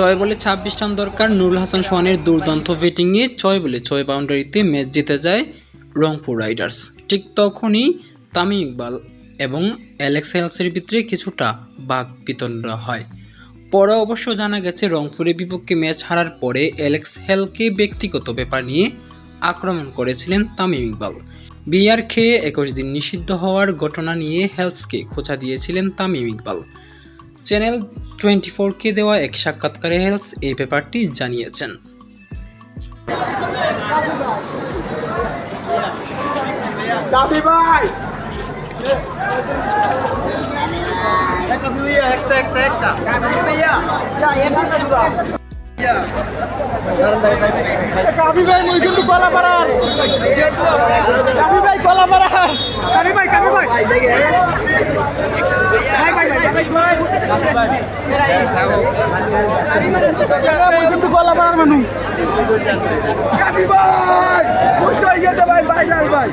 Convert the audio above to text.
ছয় বলে ছাব্বিশ রান দরকার। নুরুল হাসান সোহানের দুর্দান্ত ব্যাটিং নিয়ে ছয় বলে ছয় বাউন্ডারিতে ম্যাচ জিতে যায় রংপুর রাইডার্স। ঠিক তখনই তামিম ইকবাল এবং অ্যালেক্স হেলসের ভিতরে কিছুটা বাঘ বিতণ্ড হয়। পরে অবশ্য জানা গেছে, রংপুরের বিপক্ষে ম্যাচ হারার পরে অ্যালেক্স হেলকে ব্যক্তিগত ব্যাপার নিয়ে আক্রমণ করেছিলেন তামিম ইকবাল। বিয়ার খেয়ে একুশ দিন নিষিদ্ধ হওয়ার ঘটনা নিয়ে হেলসকে খোঁচা দিয়েছিলেন তামিম ইকবাল। চ্যানেল টোয়েন্টি ফোরকে দেওয়া এক সাক্ষাৎকারে হেলস এই ব্যাপারটি জানিয়েছেন। কলা কলা ভাই ভাই কিন্তু কলা পাড়ার ভাই